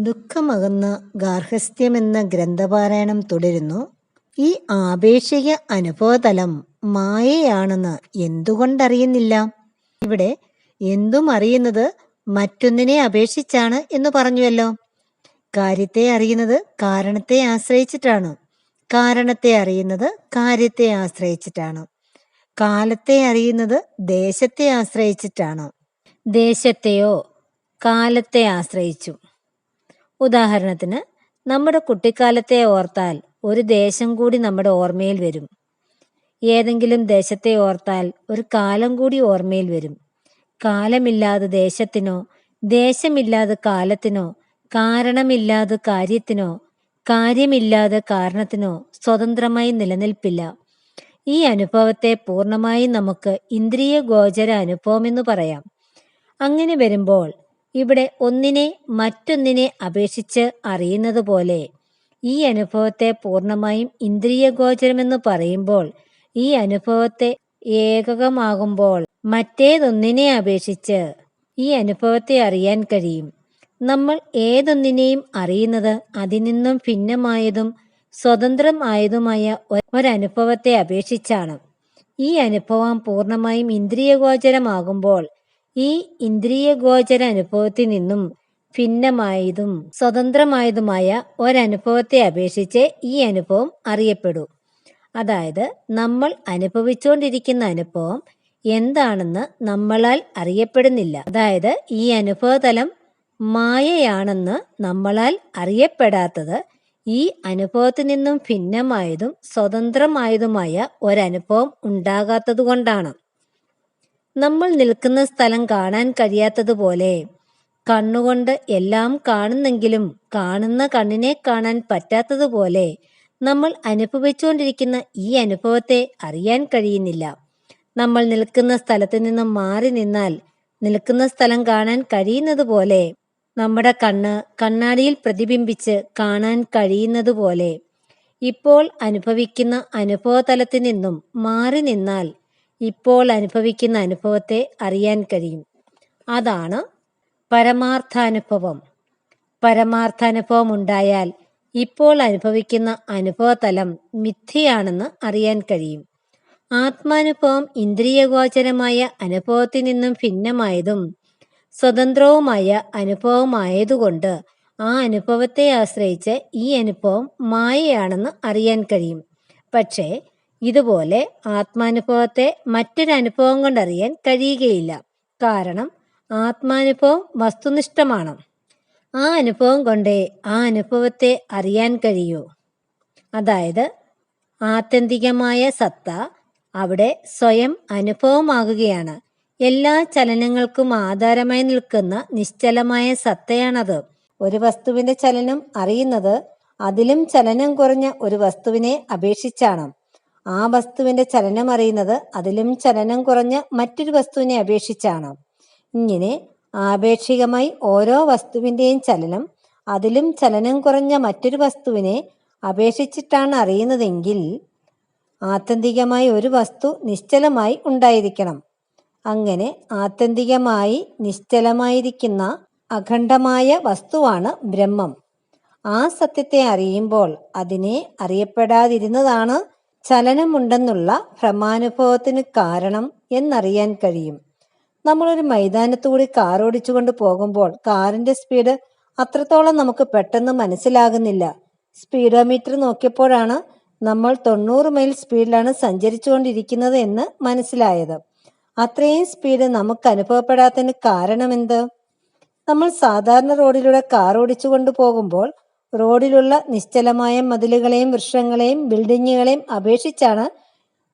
ദുഃഖമകന്ന ഗാർഹസ്ഥ്യമെന്ന ഗ്രന്ഥപാരായണം തുടരുന്നു. ഈ ആപേക്ഷിക അനുഭവതലം മായയാണെന്ന് എന്തുകൊണ്ടറിയുന്നില്ല? ഇവിടെ എന്തും അറിയുന്നത് മറ്റൊന്നിനെ അപേക്ഷിച്ചാണ് എന്ന് പറഞ്ഞുവല്ലോ. കാര്യത്തെ അറിയുന്നത് കാരണത്തെ ആശ്രയിച്ചിട്ടാണ്. കാരണത്തെ അറിയുന്നത് കാര്യത്തെ ആശ്രയിച്ചിട്ടാണ്. കാലത്തെ അറിയുന്നത് ദേശത്തെ ആശ്രയിച്ചിട്ടാണ്. ദേശത്തെയോ കാലത്തെ ആശ്രയിച്ചു. ഉദാഹരണത്തിന് നമ്മുടെ കുട്ടിക്കാലത്തെ ഓർത്താൽ ഒരു ദേശം കൂടി നമ്മുടെ ഓർമ്മയിൽ വരും. ഏതെങ്കിലും ദേശത്തെ ഓർത്താൽ ഒരു കാലം കൂടി ഓർമ്മയിൽ വരും. കാലമില്ലാതെ ദേശത്തിനോ ദേശമില്ലാതെ കാലത്തിനോ കാരണമില്ലാതെ കാര്യത്തിനോ കാര്യമില്ലാതെ കാരണത്തിനോ സ്വതന്ത്രമായി നിലനിൽപ്പില്ല. ഈ അനുഭവത്തെ പൂർണമായും നമുക്ക് ഇന്ദ്രിയ ഗോചര അനുഭവമെന്ന് പറയാം. അങ്ങനെ വരുമ്പോൾ ഇവിടെ ഒന്നിനെ മറ്റൊന്നിനെ അപേക്ഷിച്ച് അറിയുന്നത് പോലെ ഈ അനുഭവത്തെ പൂർണമായും ഇന്ദ്രിയ ഗോചരമെന്ന് പറയുമ്പോൾ ഈ അനുഭവത്തെ ഏകകമാകുമ്പോൾ മറ്റേതൊന്നിനെ അപേക്ഷിച്ച് ഈ അനുഭവത്തെ അറിയാൻ കഴിയും. നമ്മൾ ഏതൊന്നിനെയും അറിയുന്നത് അതിൽ നിന്നും ഭിന്നമായതും സ്വതന്ത്രം ആയതുമായ ഒരനുഭവത്തെ അപേക്ഷിച്ചാണ്. ഈ അനുഭവം പൂർണമായും ഇന്ദ്രിയഗോചരമാകുമ്പോൾ ഈ ഇന്ദ്രിയഗോചര അനുഭവത്തിൽ നിന്നും ഭിന്നമായതും സ്വതന്ത്രമായതുമായ ഒരനുഭവത്തെ അപേക്ഷിച്ച് ഈ അനുഭവം അറിയപ്പെടൂ. അതായത് നമ്മൾ അനുഭവിച്ചുകൊണ്ടിരിക്കുന്ന അനുഭവം എന്താണെന്ന് നമ്മളാൽ അറിയപ്പെടുന്നില്ല. അതായത് ഈ അനുഭവതലം മായയാണെന്ന് നമ്മളാൽ അറിയപ്പെടാത്തത് ഈ അനുഭവത്തിൽ നിന്നും ഭിന്നമായതും സ്വതന്ത്രമായതുമായ ഒരനുഭവം ഉണ്ടാകാത്തതുകൊണ്ടാണ്. നമ്മൾ നിൽക്കുന്ന സ്ഥലം കാണാൻ കഴിയാത്തതുപോലെ. കണ്ണുകൊണ്ട് എല്ലാം കാണുന്നെങ്കിലും കാണുന്ന കണ്ണിനെ കാണാൻ പറ്റാത്തതുപോലെ നമ്മൾ അനുഭവിച്ചുകൊണ്ടിരിക്കുന്ന ഈ അനുഭവത്തെ അറിയാൻ കഴിയുന്നില്ല. നമ്മൾ നിൽക്കുന്ന സ്ഥലത്ത് നിന്നും മാറി നിന്നാൽ നിൽക്കുന്ന സ്ഥലം കാണാൻ കഴിയുന്നത് പോലെ നമ്മുടെ കണ്ണ് കണ്ണാടിയിൽ പ്രതിബിംബിച്ച് കാണാൻ കഴിയുന്നത് പോലെ ഇപ്പോൾ അനുഭവിക്കുന്ന അനുഭവതലത്തിൽ നിന്നും മാറി നിന്നാൽ ഇപ്പോൾ അനുഭവിക്കുന്ന അനുഭവത്തെ അറിയാൻ കഴിയും. അതാണ് പരമാർത്ഥാനുഭവം. പരമാർത്ഥാനുഭവം ഉണ്ടായാൽ ഇപ്പോൾ അനുഭവിക്കുന്ന അനുഭവതലം മിഥ്യയാണെന്ന് അറിയാൻ കഴിയും. ആത്മാനുഭവം ഇന്ദ്രിയഗോചരമായ അനുഭവത്തിൽ നിന്നും ഭിന്നമായതും സ്വതന്ത്രവുമായ അനുഭവമായതുകൊണ്ട് ആ അനുഭവത്തെ ആശ്രയിച്ച് ഈ അനുഭവം മായയാണെന്ന് അറിയാൻ കഴിയും. പക്ഷേ ഇതുപോലെ ആത്മാനുഭവത്തെ മറ്റൊരു അനുഭവം കൊണ്ടറിയാൻ കഴിയുകയില്ല. കാരണം ആത്മാനുഭവം വസ്തുനിഷ്ഠമാണ്. ആ അനുഭവം കൊണ്ടേ ആ അനുഭവത്തെ അറിയാൻ കഴിയൂ. അതായത് ആത്യന്തികമായ സത്ത അവിടെ സ്വയം അനുഭവമാകുകയാണ്. എല്ലാ ചലനങ്ങൾക്കും ആധാരമായി നിൽക്കുന്ന നിശ്ചലമായ സത്തയാണത്. ഒരു വസ്തുവിന്റെ ചലനം അറിയുന്നത് അതിലും ചലനം കുറഞ്ഞ ഒരു വസ്തുവിനെ അപേക്ഷിച്ചാണ്. ആ വസ്തുവിന്റെ ചലനം അറിയുന്നത് അതിലും ചലനം കുറഞ്ഞ മറ്റൊരു വസ്തുവിനെ അപേക്ഷിച്ചാണ്. ഇങ്ങനെ ആപേക്ഷികമായി ഓരോ വസ്തുവിന്റെയും ചലനം അതിലും ചലനം കുറഞ്ഞ മറ്റൊരു വസ്തുവിനെ അപേക്ഷിച്ചിട്ടാണ് അറിയുന്നതെങ്കിൽ ആത്യന്തികമായി ഒരു വസ്തു നിശ്ചലമായി ഉണ്ടായിരിക്കണം. അങ്ങനെ ആത്യന്തികമായി നിശ്ചലമായിരിക്കുന്ന അഖണ്ഡമായ വസ്തുവാണ് ബ്രഹ്മം. ആ സത്യത്തെ അറിയുമ്പോൾ അതിനെ അറിയപ്പെടാതിരുന്നതാണ് ചലനമുണ്ടെന്നുള്ള ഭ്രമാനുഭവത്തിന് കാരണം എന്നറിയാൻ കഴിയും. നമ്മളൊരു മൈതാനത്തുകൂടി കാർ ഓടിച്ചുകൊണ്ട് പോകുമ്പോൾ കാറിന്റെ സ്പീഡ് അത്രത്തോളം നമുക്ക് പെട്ടെന്ന് മനസ്സിലാകുന്നില്ല. സ്പീഡോമീറ്റർ നോക്കിയപ്പോഴാണ് നമ്മൾ തൊണ്ണൂറ് മൈൽ സ്പീഡിലാണ് സഞ്ചരിച്ചുകൊണ്ടിരിക്കുന്നത് എന്ന് മനസ്സിലായത്. അത്രയും സ്പീഡ് നമുക്ക് അനുഭവപ്പെടാത്തതിന് കാരണം എന്ത് നമ്മൾ സാധാരണ റോഡിലൂടെ കാർ ഓടിച്ചുകൊണ്ട് പോകുമ്പോൾ റോഡിലുള്ള നിശ്ചലമായ മതിലുകളെയും വൃക്ഷങ്ങളെയും ബിൽഡിങ്ങുകളെയും അപേക്ഷിച്ചാണ്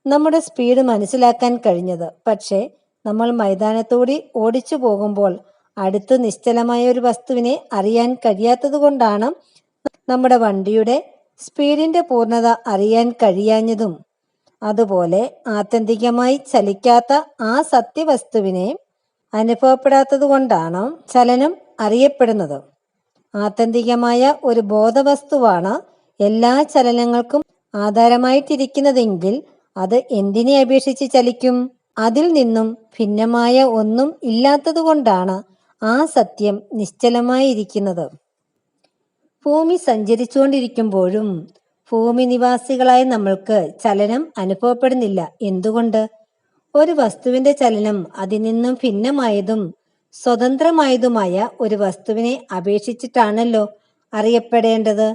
നമ്മുടെ സ്പീഡ് മനസ്സിലാക്കാൻ കഴിഞ്ഞത്. പക്ഷേ നമ്മൾ മൈതാനത്തൂടി ഓടിച്ചു പോകുമ്പോൾ അടുത്ത് നിശ്ചലമായ ഒരു വസ്തുവിനെ അറിയാൻ കഴിയാത്തത് കൊണ്ടാണ് നമ്മുടെ വണ്ടിയുടെ സ്പീഡിന്റെ പൂർണത അറിയാൻ കഴിയാഞ്ഞതും. അതുപോലെ ആത്യന്തികമായി ചലിക്കാത്ത ആ സത്യവസ്തുവിനെ അനുഭവപ്പെടാത്തത് കൊണ്ടാണ് ചലനം അറിയപ്പെടുന്നത്. ആത്യന്തികമായ ഒരു ബോധവസ്തുവാണ് എല്ലാ ചലനങ്ങൾക്കും ആധാരമായിട്ടിരിക്കുന്നതെങ്കിൽ അത് എന്തിനെ അപേക്ഷിച്ച് ചലിക്കും? അതിൽ നിന്നും ഭിന്നമായ ഒന്നും ഇല്ലാത്തതുകൊണ്ടാണ് ആ സത്യം നിശ്ചലമായിരിക്കുന്നത്. ഭൂമി സഞ്ചരിച്ചുകൊണ്ടിരിക്കുമ്പോഴും ഭൂമി നിവാസികളായ നമ്മൾക്ക് ചലനം അനുഭവപ്പെടുന്നില്ല. എന്തുകൊണ്ട്? ഒരു വസ്തുവിന്റെ ചലനം അതിൽ നിന്നും ഭിന്നമായതും സ്വതന്ത്രമായതുമായ ഒരു വസ്തുവിനെ അപേക്ഷിച്ചിട്ടാണല്ലോ അറിയപ്പെടേണ്ടത്.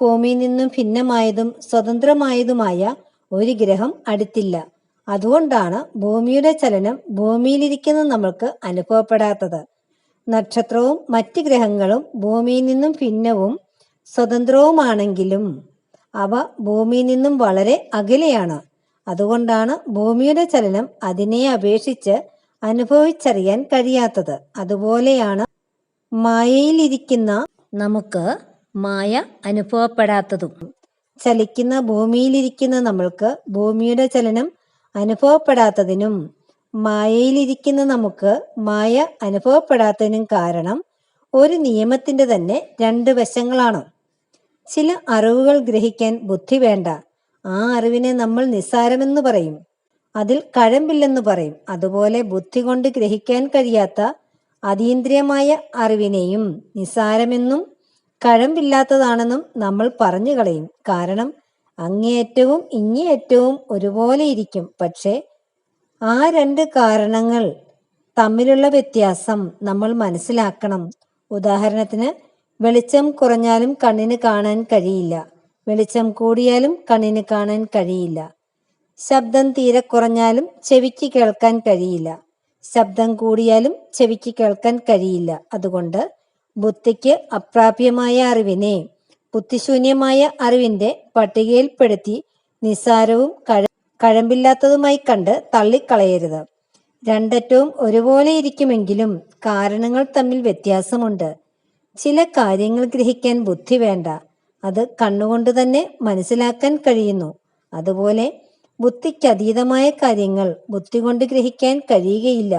ഭൂമിയിൽ നിന്നും ഭിന്നമായതും സ്വതന്ത്രമായതുമായ ഒരു ഗ്രഹം അടുത്തില്ല. അതുകൊണ്ടാണ് ഭൂമിയുടെ ചലനം ഭൂമിയിലിരിക്കുന്ന നമ്മൾക്ക് അനുഭവപ്പെടാത്തത്. നക്ഷത്രവും മറ്റ് ഗ്രഹങ്ങളും ഭൂമിയിൽ നിന്നും ഭിന്നവും സ്വതന്ത്രവുമാണെങ്കിലും അവ ഭൂമിയിൽ നിന്നും വളരെ അകലെയാണ്. അതുകൊണ്ടാണ് ഭൂമിയുടെ ചലനം അതിനെ അപേക്ഷിച്ച് അനുഭവിച്ചറിയാൻ കഴിയാത്തത്. അതുപോലെയാണ് മായയിലിരിക്കുന്ന നമുക്ക് മായ അനുഭവപ്പെടാത്തതും. ചലിക്കുന്ന ഭൂമിയിലിരിക്കുന്ന നമ്മൾക്ക് ഭൂമിയുടെ ചലനം അനുഭവപ്പെടാത്തതിനും മായയിലിരിക്കുന്ന നമുക്ക് മായ അനുഭവപ്പെടാത്തതിനും കാരണം ഒരു നിയമത്തിന്റെ തന്നെ രണ്ട് വശങ്ങളാണ്. ചില അറിവുകൾ ഗ്രഹിക്കാൻ ബുദ്ധി വേണ്ട. ആ അറിവിനെ നമ്മൾ നിസ്സാരമെന്ന് പറയും. അതിൽ കഴമ്പില്ലെന്ന് പറയും. അതുപോലെ ബുദ്ധി കൊണ്ട് ഗ്രഹിക്കാൻ കഴിയാത്ത അതീന്ദ്രിയമായ അറിവിനെയും നിസാരമെന്നും കഴമ്പില്ലാത്തതാണെന്നും നമ്മൾ പറഞ്ഞു കളയും. കാരണം അങ്ങേയറ്റവും ഇങ്ങേയറ്റവും ഒരുപോലെ ഇരിക്കും. പക്ഷേ ആ രണ്ട് കാരണങ്ങൾ തമ്മിലുള്ള വ്യത്യാസം നമ്മൾ മനസ്സിലാക്കണം. ഉദാഹരണത്തിന് വെളിച്ചം കുറഞ്ഞാലും കണ്ണിന് കാണാൻ കഴിയില്ല. വെളിച്ചം കൂടിയാലും കണ്ണിന് കാണാൻ കഴിയില്ല. ശബ്ദം തീരെ കുറഞ്ഞാലും ചെവിക്ക് കേൾക്കാൻ കഴിയില്ല. ശബ്ദം കൂടിയാലും ചെവിക്ക് കേൾക്കാൻ കഴിയില്ല. അതുകൊണ്ട് ബുദ്ധിക്ക് അപ്രാപ്യമായ അറിവിനെ ബുദ്ധിശൂന്യമായ അറിവിന്റെ പട്ടികയിൽപ്പെടുത്തി നിസ്സാരവും കഴ കഴമ്പില്ലാത്തതുമായി കണ്ട് തള്ളിക്കളയരുത്. രണ്ടറ്റവും ഒരുപോലെ ഇരിക്കുമെങ്കിലും കാരണങ്ങൾ തമ്മിൽ വ്യത്യാസമുണ്ട്. ചില കാര്യങ്ങൾ ഗ്രഹിക്കാൻ ബുദ്ധി വേണ്ട. അത് കണ്ണുകൊണ്ട് തന്നെ മനസ്സിലാക്കാൻ കഴിയുന്നു. അതുപോലെ ബുദ്ധിക്ക് അതീതമായ കാര്യങ്ങൾ ബുദ്ധി കൊണ്ട് ഗ്രഹിക്കാൻ കഴിയുകയില്ല.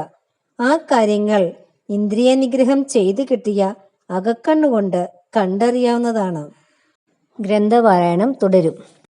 ആ കാര്യങ്ങൾ ഇന്ദ്രിയ നിഗ്രഹം ചെയ്തു കിട്ടിയ അകക്കണ്ണുകൊണ്ട് കണ്ടറിയാവുന്നതാണ്. ഗ്രന്ഥപാരായണം തുടരും.